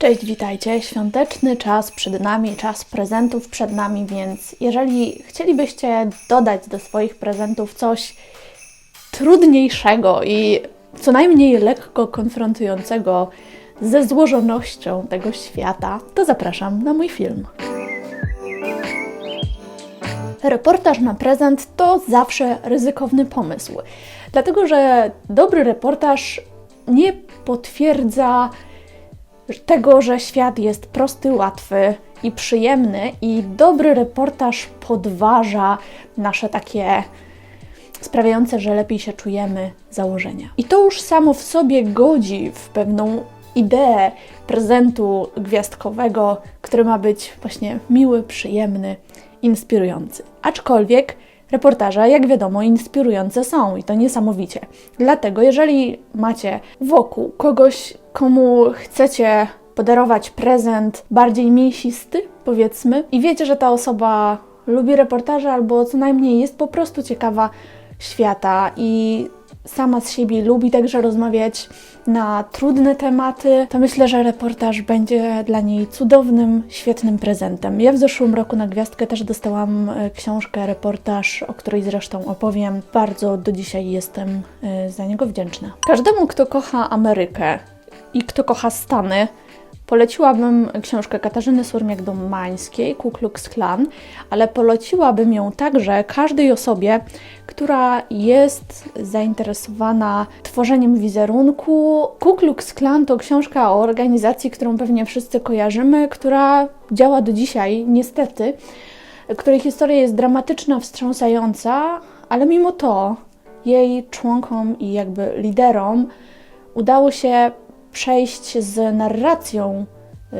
Cześć, witajcie. Świąteczny czas przed nami, czas prezentów przed nami, więc jeżeli chcielibyście dodać do swoich prezentów coś trudniejszego i co najmniej lekko konfrontującego ze złożonością tego świata, to zapraszam na mój film. Reportaż na prezent to zawsze ryzykowny pomysł, dlatego że dobry reportaż nie potwierdza tego, że świat jest prosty, łatwy i przyjemny, i dobry reportaż podważa nasze takie sprawiające, że lepiej się czujemy założenia. I to już samo w sobie godzi w pewną ideę prezentu gwiazdkowego, który ma być właśnie miły, przyjemny, inspirujący. Aczkolwiek reportaże, jak wiadomo, inspirujące są i to niesamowicie. Dlatego, jeżeli macie wokół kogoś, komu chcecie podarować prezent bardziej mięsisty, powiedzmy, i wiecie, że ta osoba lubi reportaże albo co najmniej jest po prostu ciekawa świata i sama z siebie lubi także rozmawiać na trudne tematy, to myślę, że reportaż będzie dla niej cudownym, świetnym prezentem. Ja w zeszłym roku na gwiazdkę też dostałam e, książkę, reportaż, o której zresztą opowiem. Bardzo do dzisiaj jestem e, za niego wdzięczna. Każdemu, kto kocha Amerykę i kto kocha Stany, Poleciłabym książkę Katarzyny Surmiak-Domańskiej, Ku Klux Klan, ale poleciłabym ją także każdej osobie, która jest zainteresowana tworzeniem wizerunku. Ku Klux Klan to książka o organizacji, którą pewnie wszyscy kojarzymy, która działa do dzisiaj, niestety, której historia jest dramatyczna, wstrząsająca, ale mimo to jej członkom i jakby liderom udało się przejść z narracją y,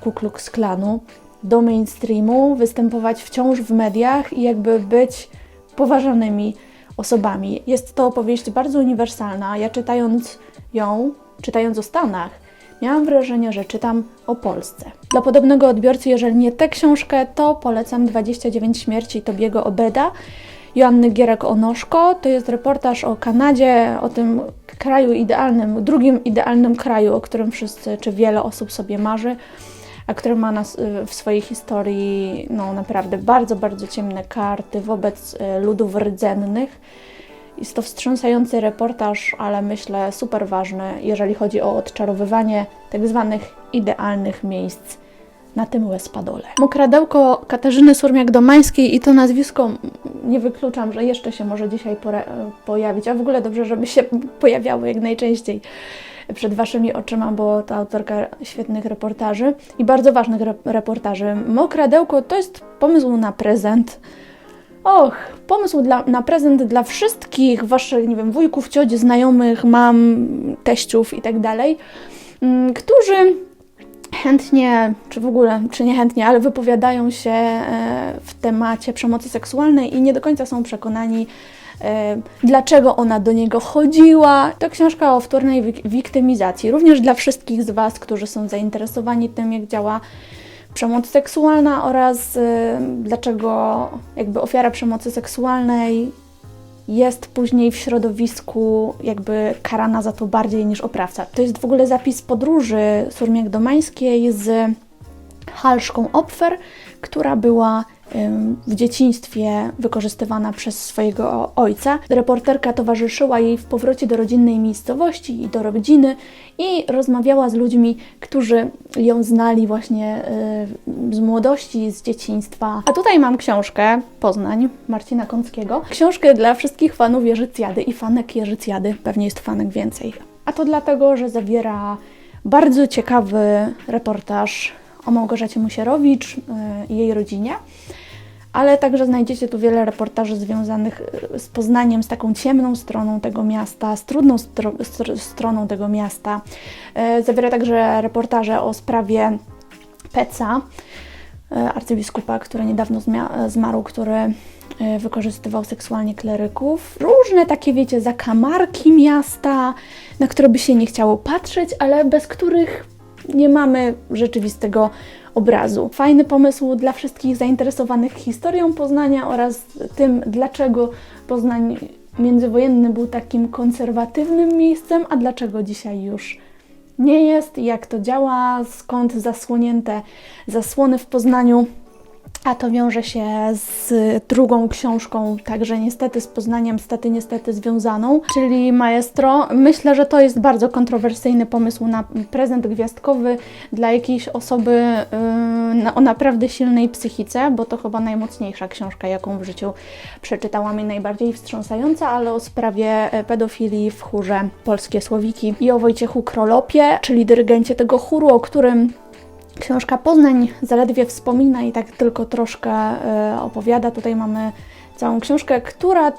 Ku Klux Klanu do mainstreamu, występować wciąż w mediach i jakby być poważanymi osobami. Jest to opowieść bardzo uniwersalna. Ja czytając ją, czytając o Stanach, miałam wrażenie, że czytam o Polsce. Dla podobnego odbiorcy, jeżeli nie tę książkę, to polecam 29 śmierci Tobiego Obeda. Joanny Gierek-Onoszko. To jest reportaż o Kanadzie, o tym kraju idealnym, drugim idealnym kraju, o którym wszyscy, czy wiele osób sobie marzy, a który ma nas y, w swojej historii no, naprawdę bardzo, bardzo ciemne karty wobec y, ludów rdzennych. Jest to wstrząsający reportaż, ale myślę super ważny, jeżeli chodzi o odczarowywanie tak zwanych idealnych miejsc na tym łespadole. Mokradełko Katarzyny Surmiak-Domańskiej i to nazwisko nie wykluczam, że jeszcze się może dzisiaj pojawić, a w ogóle dobrze, żeby się pojawiało jak najczęściej przed Waszymi oczyma, bo to autorka świetnych reportaży i bardzo ważnych re reportaży. Mokradełko to jest pomysł na prezent. Och, pomysł dla, na prezent dla wszystkich Waszych, nie wiem, wujków, cioci, znajomych, mam, teściów i tak dalej, mm, którzy chętnie, czy w ogóle, czy niechętnie, ale wypowiadają się e, w temacie przemocy seksualnej i nie do końca są przekonani, e, dlaczego ona do niego chodziła. To książka o wtórnej wiktymizacji, również dla wszystkich z Was, którzy są zainteresowani tym, jak działa przemoc seksualna oraz e, dlaczego jakby ofiara przemocy seksualnej jest później w środowisku jakby karana za to bardziej niż oprawca. To jest w ogóle zapis podróży Surmiak-Domańskiej z Halszką Opfer, która była w dzieciństwie wykorzystywana przez swojego ojca. Reporterka towarzyszyła jej w powrocie do rodzinnej miejscowości i do rodziny i rozmawiała z ludźmi, którzy ją znali właśnie z młodości, z dzieciństwa. A tutaj mam książkę Poznań Marcina Kąckiego. Książkę dla wszystkich fanów Jerzycjady i fanek Jerzycjady. Pewnie jest fanek więcej. A to dlatego, że zawiera bardzo ciekawy reportaż o Małgorzacie Musierowicz y, i jej rodzinie ale także znajdziecie tu wiele reportaży związanych e, z Poznaniem, z taką ciemną stroną tego miasta, z trudną stro stroną tego miasta. E, zawiera także reportaże o sprawie Peca, e, arcybiskupa, który niedawno zmarł, który wykorzystywał seksualnie kleryków. Różne takie, wiecie, zakamarki miasta, na które by się nie chciało patrzeć, ale bez których nie mamy rzeczywistego obrazu. Fajny pomysł dla wszystkich zainteresowanych historią Poznania oraz tym, dlaczego Poznań międzywojenny był takim konserwatywnym miejscem, a dlaczego dzisiaj już nie jest, jak to działa, skąd zasłonięte zasłony w Poznaniu. A to wiąże się z drugą książką, także niestety z Poznaniem, stety niestety związaną, czyli Maestro. Myślę, że to jest bardzo kontrowersyjny pomysł na prezent gwiazdkowy dla jakiejś osoby yy, o naprawdę silnej psychice, bo to chyba najmocniejsza książka, jaką w życiu przeczytałam i najbardziej wstrząsająca, ale o sprawie e, pedofilii w chórze Polskie Słowiki i o Wojciechu Krolopie, czyli dyrygencie tego chóru, o którym Książka Poznań zaledwie wspomina i tak tylko troszkę e, opowiada. Tutaj mamy całą książkę, która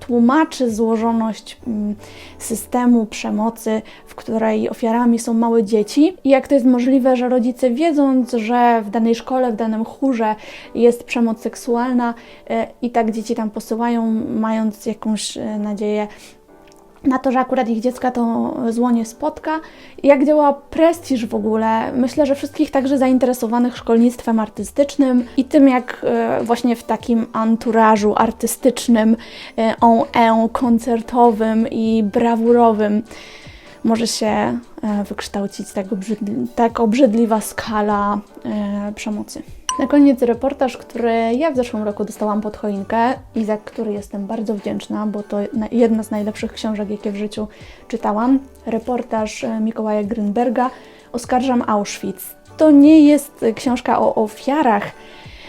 tłumaczy złożoność mm, systemu przemocy, w której ofiarami są małe dzieci i jak to jest możliwe, że rodzice wiedząc, że w danej szkole, w danym chórze jest przemoc seksualna e, i tak dzieci tam posyłają, mając jakąś e, nadzieję na to, że akurat ich dziecka to zło nie spotka. Jak działa prestiż w ogóle? Myślę, że wszystkich także zainteresowanych szkolnictwem artystycznym i tym, jak e, właśnie w takim anturażu artystycznym, e, en en koncertowym i brawurowym może się e, wykształcić tak, obrzydli- tak obrzydliwa skala przemocy. Na koniec reportaż, który ja w zeszłym roku dostałam pod choinkę i za który jestem bardzo wdzięczna, bo to na- jedna z najlepszych książek, jakie w życiu czytałam. Reportaż e, Mikołaja Grünberga Oskarżam Auschwitz. To nie jest książka o ofiarach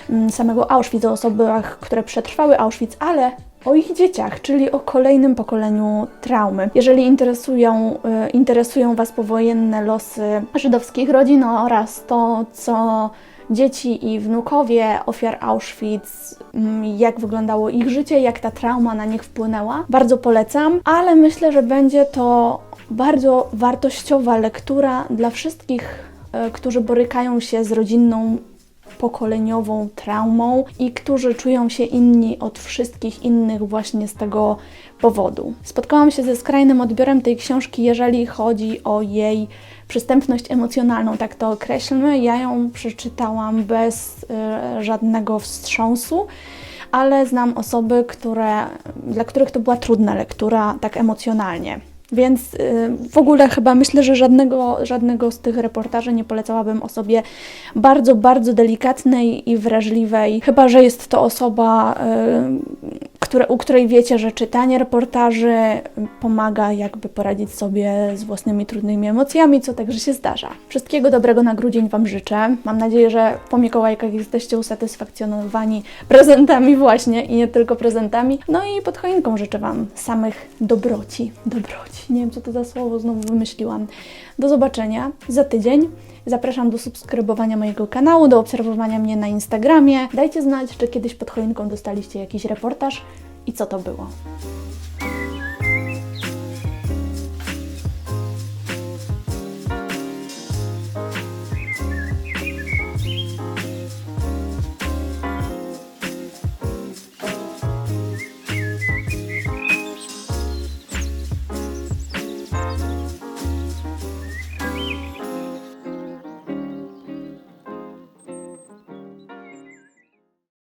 mm, samego Auschwitz, o osobach, które przetrwały Auschwitz, ale o ich dzieciach, czyli o kolejnym pokoleniu traumy. Jeżeli interesują, e, interesują Was powojenne losy żydowskich rodzin oraz to, co dzieci i wnukowie ofiar Auschwitz, mm, jak wyglądało ich życie, jak ta trauma na nich wpłynęła, bardzo polecam, ale myślę, że będzie to bardzo wartościowa lektura dla wszystkich, e, którzy borykają się z rodzinną pokoleniową traumą i którzy czują się inni od wszystkich innych właśnie z tego powodu. Spotkałam się ze skrajnym odbiorem tej książki, jeżeli chodzi o jej przystępność emocjonalną, tak to określmy. Ja ją przeczytałam bez e, żadnego wstrząsu. Ale znam osoby, które, dla których to była trudna lektura, tak emocjonalnie. Więc y, w ogóle chyba myślę, że żadnego, żadnego z tych reportaży nie polecałabym osobie bardzo, bardzo delikatnej i wrażliwej. Chyba, że jest to osoba, y, które, u której wiecie, że czytanie reportaży pomaga jakby poradzić sobie z własnymi trudnymi emocjami, co także się zdarza. Wszystkiego dobrego na grudzień Wam życzę. Mam nadzieję, że po Mikołajkach jesteście usatysfakcjonowani prezentami właśnie i nie tylko prezentami. No i pod choinką życzę Wam samych dobroci. Dobroci. Nie wiem, co to za słowo znowu wymyśliłam. Do zobaczenia za tydzień. Zapraszam do subskrybowania mojego kanału, do obserwowania mnie na Instagramie. Dajcie znać, czy kiedyś pod choinką dostaliście jakiś reportaż i co to było.